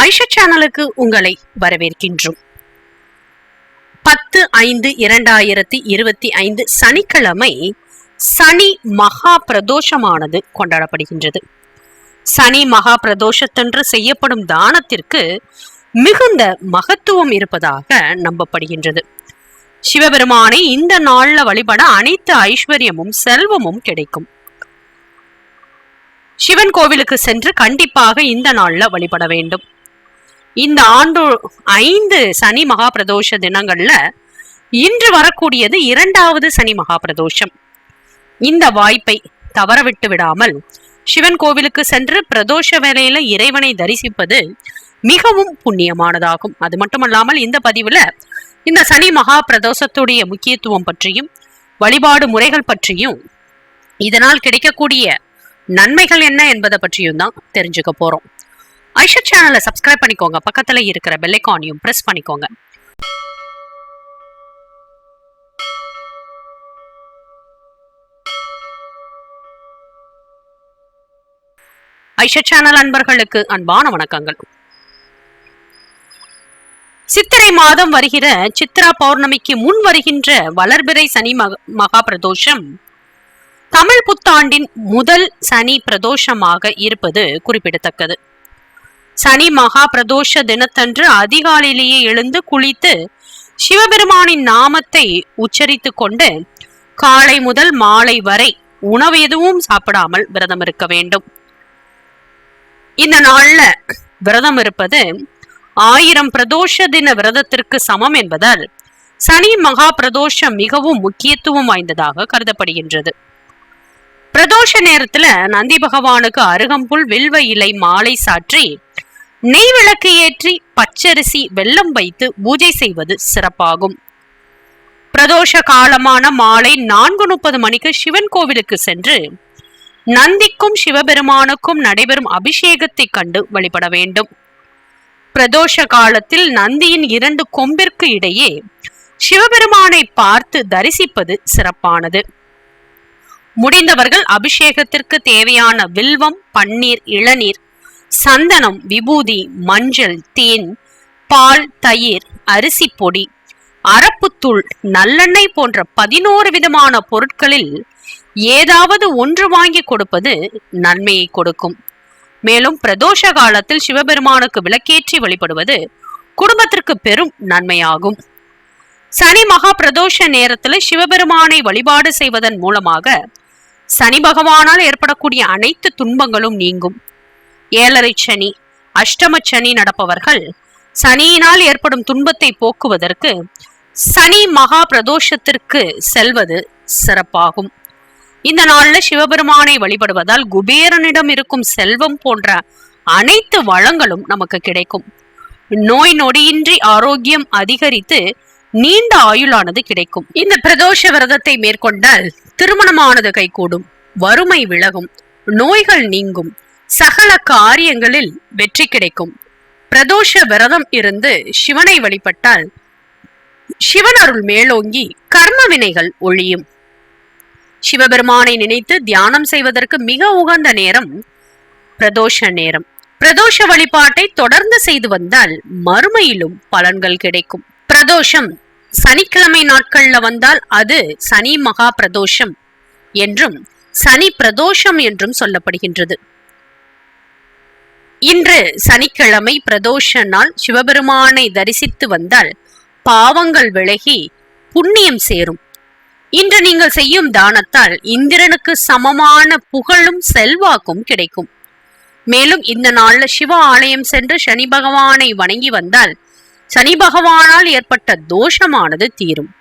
ஐஷா சேனலுக்கு உங்களை வரவேற்கின்றோம். பத்து ஐந்து இரண்டாயிரத்தி இருபத்தி ஐந்து சனிக்கிழமை சனி மகா பிரதோஷமானது கொண்டாடப்படுகின்றது. சனி மகா பிரதோஷத்தன்று செய்யப்படும் தானத்திற்கு மிகுந்த மகத்துவம் இருப்பதாக நம்பப்படுகின்றது. சிவபெருமானை இந்த நாள்ல வழிபட அனைத்து ஐஸ்வர்யமும் செல்வமும் கிடைக்கும். சிவன் கோவிலுக்கு சென்று கண்டிப்பாக இந்த நாள்ல வழிபட வேண்டும். இந்த ஆண்டு ஐந்து சனி மகா பிரதோஷ தினங்கள்ல இன்று வரக்கூடியது இரண்டாவது சனி மகா பிரதோஷம் இந்த வாய்ப்பை தவறவிட்டு விடாமல் சிவன் கோவிலுக்கு சென்று பிரதோஷ வேலையில இறைவனை தரிசிப்பது மிகவும் புண்ணியமானதாகும். அது மட்டுமல்லாமல் இந்த பதிவுல இந்த சனி மகா பிரதோஷத்துடைய முக்கியத்துவம் பற்றியும் வழிபாடு முறைகள் பற்றியும் இதனால் கிடைக்கக்கூடிய நன்மைகள் என்ன என்பதை பற்றியும் தான் தெரிஞ்சுக்க போறோம். ஐஷா சேனலை சப்ஸ்கிரைப் பண்ணிக்கோங்க. பக்கத்துல இருக்கிற பெல்லைக்கானையும் பிரஸ் பண்ணிக்கோங்க. ஐஷா சேனல் அன்பர்களுக்கு அன்பான வணக்கங்கள். சித்திரை மாதம் வருகிற சித்ரா பௌர்ணமிக்கு முன் வருகின்ற வளர்பிறை சனி மக- மகா பிரதோஷம் தமிழ் புத்தாண்டின் முதல் சனி பிரதோஷமாக இருப்பது குறிப்பிடத்தக்கது. சனி மகா பிரதோஷ தினத்தன்று அதிகாலையிலேயே எழுந்து குளித்து சிவபெருமானின் நாமத்தை உச்சரித்து கொண்டு காலை முதல் மாலை வரை உணவு எதுவும் சாப்பிடாமல் விரதம் இருக்க வேண்டும். இந்த நாள்ல விரதம் இருப்பது ஆயிரம் பிரதோஷ தின விரதத்திற்கு சமம் என்பதால் சனி மகா பிரதோஷம் மிகவும் முக்கியத்துவம் வாய்ந்ததாக கருதப்படுகின்றது. பிரதோஷ நேரத்துல நந்தி பகவானுக்கு அருகம்புல் வில்வ இலை மாலை சாற்றி நெய் விளக்கு ஏற்றி பச்சரிசி வெல்லம் வைத்து பூஜை செய்வது சிறப்பாகும். பிரதோஷ காலமான மாலை நான்கு முப்பது மணிக்கு சிவன் கோவிலுக்கு சென்று நந்திக்கும் சிவபெருமானுக்கும் நடைபெறும் அபிஷேகத்தை கண்டு வழிபட வேண்டும். பிரதோஷ காலத்தில் நந்தியின் இரண்டு கொம்பிற்கு இடையே சிவபெருமானை பார்த்து தரிசிப்பது சிறப்பானது. முடிந்தவர்கள் அபிஷேகத்திற்கு தேவையான வில்வம் பன்னீர் இளநீர் சந்தனம் விபூதி மஞ்சள் தேன் பால் தயிர் அரிசி பொடி அரப்புத்தூள் நல்லெண்ணெய் போன்ற பதினோரு விதமான பொருட்களில் ஏதாவது ஒன்று வாங்கி கொடுப்பது நன்மையை கொடுக்கும். மேலும் பிரதோஷ காலத்தில் சிவபெருமானுக்கு விளக்கேற்றி வழிபடுவது குடும்பத்திற்கு பெரும் நன்மையாகும். சனி மகா பிரதோஷ நேரத்தில் சிவபெருமானை வழிபாடு செய்வதன் மூலமாக சனி பகவானால் ஏற்படக்கூடிய அனைத்து துன்பங்களும் நீங்கும். ஏழரை சனி அஷ்டம சனி நடப்பவர்கள் சனியினால் ஏற்படும் துன்பத்தை போக்குவதற்கு சனி மகா பிரதோஷத்திற்கு செல்வது சிறப்பாகும். இந்த நாள்ல சிவபெருமானை வழிபடுவதால் குபேரனிடம் இருக்கும் செல்வம் போன்ற அனைத்து வளங்களும் நமக்கு கிடைக்கும். நோய் நொடியின்றி ஆரோக்கியம் அதிகரித்து நீண்ட ஆயுளானது கிடைக்கும். இந்த பிரதோஷ விரதத்தை மேற்கொண்டால் திருமணமானது கைகூடும். வறுமை விலகும். நோய்கள் நீங்கும். சகல காரியங்களில் வெற்றி கிடைக்கும். பிரதோஷ விரதம் இருந்து சிவனை வழிபட்டால் சிவன் அருள் மேலோங்கி கர்ம வினைகள் ஒழியும். சிவபெருமானை நினைத்து தியானம் செய்வதற்கு மிக உகந்த நேரம் பிரதோஷ நேரம். பிரதோஷ வழிபாட்டை தொடர்ந்து செய்து வந்தால் மறுமையிலும் பலன்கள் கிடைக்கும். பிரதோஷம் சனிக்கிழமை நாட்கள்ல வந்தால் அது சனி மகா பிரதோஷம் என்றும் சனி பிரதோஷம் என்றும் சொல்லப்படுகின்றது. இன்று சனிக்கிழமை பிரதோஷ நாள் சிவபெருமானை தரிசித்து வந்தால் பாவங்கள் விலகி புண்ணியம் சேரும். இன்று நீங்கள் செய்யும் தானத்தால் இந்திரனுக்கு சமமான புகழும் செல்வாக்கும் கிடைக்கும். மேலும் இந்த நாள்ல சிவ ஆலயம் சென்று சனி பகவானை வணங்கி வந்தால் சனி பகவானால் ஏற்பட்ட தோஷமானது தீரும்.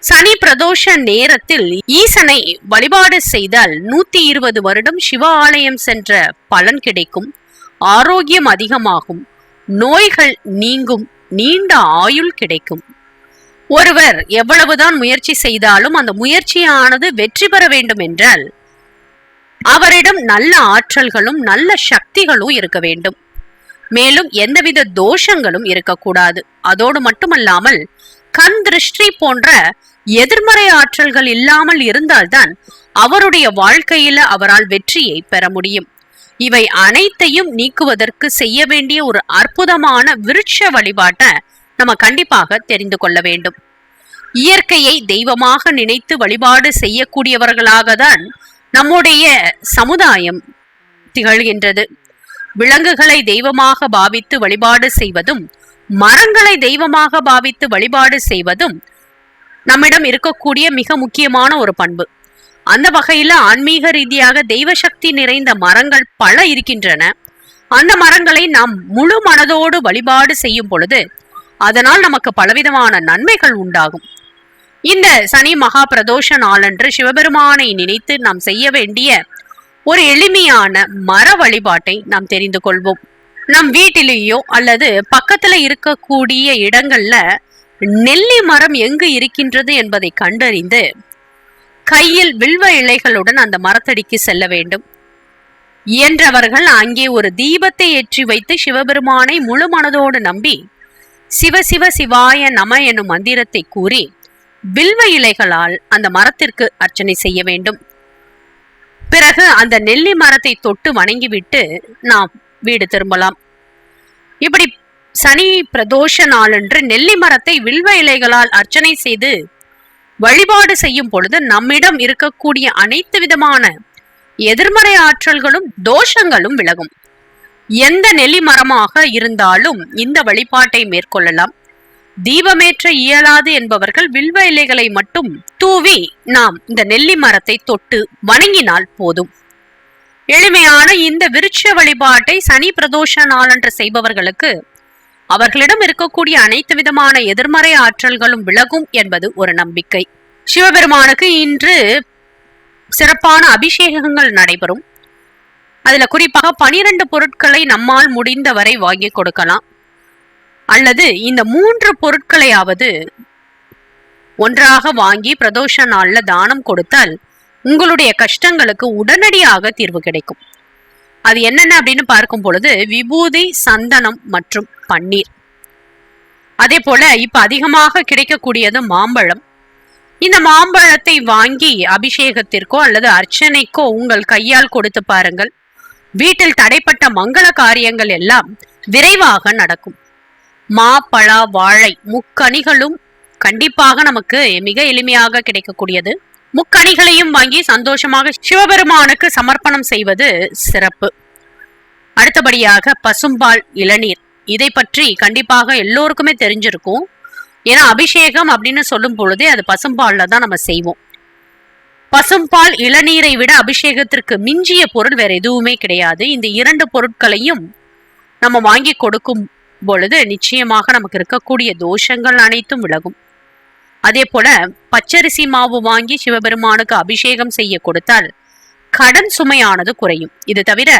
சனி பிரதோஷ நேரத்தில் ஈசனை வழிபாடு செய்தால் நூத்தி இருபது வருடம் சிவ ஆலயம் சென்ற பலன் கிடைக்கும். ஆரோக்கியம் அதிகமாகும். நோய்கள் நீங்கும். நீண்ட ஆயுள் கிடைக்கும். ஒருவர் எவ்வளவுதான் முயற்சி செய்தாலும் அந்த முயற்சியானது வெற்றி பெற வேண்டும் என்றால் அவரிடம் நல்ல ஆற்றல்களும் நல்ல சக்திகளும் இருக்க வேண்டும். மேலும் எந்தவித தோஷங்களும் இருக்கக்கூடாது. அதோடு மட்டுமல்லாமல் கண் திருஷ்டி போன்ற எதிர்மறை ஆற்றல்கள் இல்லாமல் இருந்தால்தான் அவருடைய வாழ்க்கையில அவரால் வெற்றியை பெற முடியும். இவை அனைத்தையும் நீக்குவதற்கு செய்ய வேண்டிய ஒரு அற்புதமான விருட்ச வழிபாட்டை நம்ம கண்டிப்பாக தெரிந்து கொள்ள வேண்டும். இயற்கையை தெய்வமாக நினைத்து வழிபாடு செய்யக்கூடியவர்களாக தான் நம்முடைய சமுதாயம் திகழ்கின்றது. விலங்குகளை தெய்வமாக பாவித்து வழிபாடு செய்வதும் மரங்களை தெய்வமாக பாவித்து வழிபாடு செய்வதும் நம்மிடம் இருக்கக்கூடிய மிக முக்கியமான ஒரு பண்பு. அந்த வகையில ஆன்மீக ரீதியாக தெய்வ சக்தி நிறைந்த மரங்கள் பல இருக்கின்றன. அந்த மரங்களை நாம் முழு மனதோடு வழிபாடு செய்யும் பொழுது அதனால் நமக்கு பலவிதமான நன்மைகள் உண்டாகும். இந்த சனி மகா பிரதோஷ நாளன்று சிவபெருமானை நினைத்து நாம் செய்ய வேண்டிய ஒரு எளிமையான மர வழிபாட்டை நாம் தெரிந்து கொள்வோம். நம் வீட்டிலேயோ அல்லது பக்கத்துல இருக்கக்கூடிய இடங்கள்ல நெல்லி மரம் எங்கு இருக்கின்றது என்பதை கண்டறிந்து கையில் வில்வ இலைகளுடன் அந்த மரத்தடிக்கு செல்ல வேண்டும். இயன்றவர்கள் அங்கே ஒரு தீபத்தை ஏற்றி வைத்து சிவபெருமானை முழு மனதோடு நம்பி சிவ சிவ சிவாய நம எனும் மந்திரத்தை கூறி வில்வ இலைகளால் அந்த மரத்திற்கு அர்ச்சனை செய்ய வேண்டும். பிறகு அந்த நெல்லி மரத்தை தொட்டு வணங்கிவிட்டு நாம் வீடு திரும்பலாம். இப்படி சனி பிரதோஷ நாளன்று நெல்லி மரத்தை வில்வ இலைகளால் அர்ச்சனை செய்து வழிபாடு செய்யும் பொழுது நம்மிடம் இருக்கக்கூடிய அனைத்து விதமான எதிர்மறை ஆற்றல்களும் தோஷங்களும் விலகும். எந்த நெல்லி மரமாக இருந்தாலும் இந்த வழிபாட்டை மேற்கொள்ளலாம். தீபமேற்ற இயலாது என்பவர்கள் வில்வ இலைகளை மட்டும் தூவி நாம் இந்த நெல்லி மரத்தை தொட்டு வணங்கினால் போதும். எளிமையான இந்த விருட்ச வழிபாட்டை சனி பிரதோஷ நாளன்று செய்பவர்களுக்கு அவர்களிடம் இருக்கக்கூடிய அனைத்து விதமான எதிர்மறை ஆற்றல்களும் விலகும் என்பது ஒரு நம்பிக்கை. சிவபெருமானுக்கு இன்று சிறப்பான அபிஷேகங்கள் நடைபெறும். அதுல குறிப்பாக பனிரெண்டு பொருட்களை நம்மால் முடிந்தவரை வாங்கி கொடுக்கலாம். அல்லது இந்த மூன்று பொருட்களையாவது ஒன்றாக வாங்கி பிரதோஷ நாள்ல தானம் கொடுத்தால் உங்களுடைய கஷ்டங்களுக்கு உடனடியாக தீர்வு கிடைக்கும். அது என்னென்ன அப்படின்னு பார்க்கும் பொழுது விபூதி சந்தனம் மற்றும் பன்னீர். அதே போல இப்ப அதிகமாக கிடைக்கக்கூடியது மாம்பழம். இந்த மாம்பழத்தை வாங்கி அபிஷேகத்திற்கோ அல்லது அர்ச்சனைக்கோ உங்கள் கையால் கொடுத்து பாருங்கள். வீட்டில் தடைப்பட்ட மங்கள காரியங்கள் எல்லாம் விரைவாக நடக்கும். மா பழா வாழை முக்கணிகளும் கண்டிப்பாக நமக்கு மிக எளிமையாக கிடைக்கக்கூடியது. முக்கணிகளையும் வாங்கி சந்தோஷமாக சிவபெருமானுக்கு சமர்ப்பணம் செய்வது சிறப்பு. அடுத்தபடியாக பசும்பால் இளநீர். இதை பற்றி கண்டிப்பாக எல்லோருக்குமே தெரிஞ்சிருக்கும். ஏன்னா அபிஷேகம் அப்படின்னு சொல்லும் பொழுதே அது பசும்பால்ல தான் நம்ம செய்வோம். பசும்பால் இளநீரை விட அபிஷேகத்திற்கு மிஞ்சிய பொருள் வேற எதுவுமே கிடையாது. இந்த இரண்டு பொருட்களையும் நம்ம வாங்கி கொடுக்கும் பொழுது நிச்சயமாக நமக்கு இருக்கக்கூடிய தோஷங்கள் அனைத்தும் விலகும். அதே போல பச்சரிசி மாவு வாங்கி சிவபெருமானுக்கு அபிஷேகம் செய்ய கொடுத்தால் கடன் சுமையானது குறையும். இது தவிர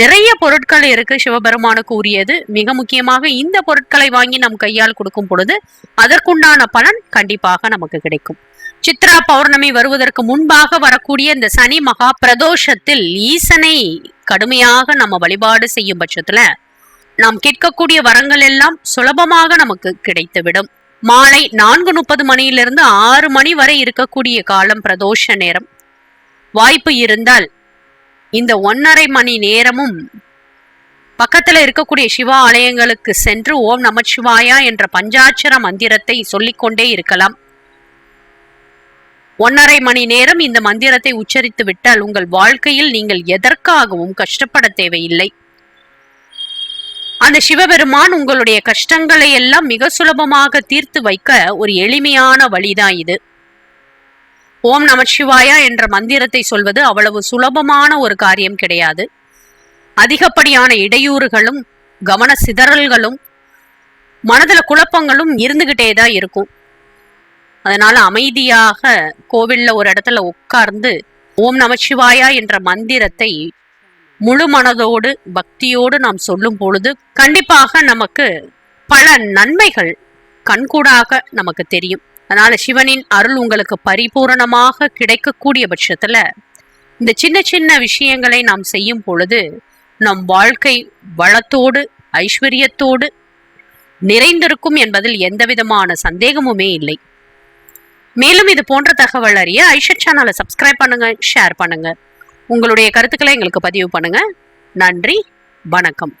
நிறைய பொருட்கள் இருக்கு சிவபெருமானுக்கு உரியது. மிக முக்கியமாக இந்த பொருட்களை வாங்கி நம் கையால் கொடுக்கும் பொழுது அதற்குண்டான பலன் கண்டிப்பாக நமக்கு கிடைக்கும். சித்ரா பௌர்ணமி வருவதற்கு முன்பாக வரக்கூடிய இந்த சனி மகா பிரதோஷத்தில் ஈசனை கடுமையாக நம்ம வழிபாடு செய்யும் பட்சத்துல நாம் கேட்கக்கூடிய வரங்கள் எல்லாம் சுலபமாக நமக்கு கிடைத்துவிடும். மாலை நான்கு முப்பது மணியிலிருந்து ஆறு மணி வரை இருக்கக்கூடிய காலம் பிரதோஷ நேரம். வாய்ப்பு இருந்தால் இந்த ஒன்னரை மணி நேரமும் பக்கத்துல இருக்கக்கூடிய சிவா ஆலயங்களுக்கு சென்று ஓம் நமச்சிவாயா என்ற பஞ்சாட்சர மந்திரத்தை சொல்லிக்கொண்டே இருக்கலாம். ஒன்னரை மணி நேரம் இந்த மந்திரத்தை உச்சரித்து விட்டால் உங்கள் வாழ்க்கையில் நீங்கள் எதற்காகவும் கஷ்டப்பட தேவையில்லை. அந்த சிவபெருமான் உங்களுடைய கஷ்டங்களை எல்லாம் மிக சுலபமாக தீர்த்து வைக்க ஒரு எளிமையான வழிதான் இது. ஓம் நமச்சிவாயா என்ற மந்திரத்தை சொல்வது அவ்வளவு சுலபமான ஒரு காரியம் கிடையாது. அதிகப்படியான இடையூறுகளும் கவன சிதறல்களும் மனதில் குழப்பங்களும் இருந்துகிட்டே தான் இருக்கும். அதனால அமைதியாக கோவில்ல ஒரு இடத்துல உட்கார்ந்து ஓம் நமச்சிவாயா என்ற மந்திரத்தை முழு மனதோடு பக்தியோடு நாம் சொல்லும் பொழுது கண்டிப்பாக நமக்கு பல நன்மைகள் கண்கூடாக நமக்கு தெரியும். அதனால சிவனின் அருள் உங்களுக்கு பரிபூரணமாக கிடைக்கக்கூடிய பட்சத்துல இந்த சின்ன சின்ன விஷயங்களை நாம் செய்யும் பொழுது நம் வாழ்க்கை வளத்தோடு ஐஸ்வர்யத்தோடு நிறைந்திருக்கும் என்பதில் எந்தவிதமான சந்தேகமுமே இல்லை. மேலும் இது போன்ற தகவல் அறிய ஐஷட் சேனலை சப்ஸ்கிரைப் பண்ணுங்க ஷேர் பண்ணுங்க. உங்களுடைய கருத்துக்களை எங்களுக்கு பதிவு பண்ணுங்க. நன்றி வணக்கம்.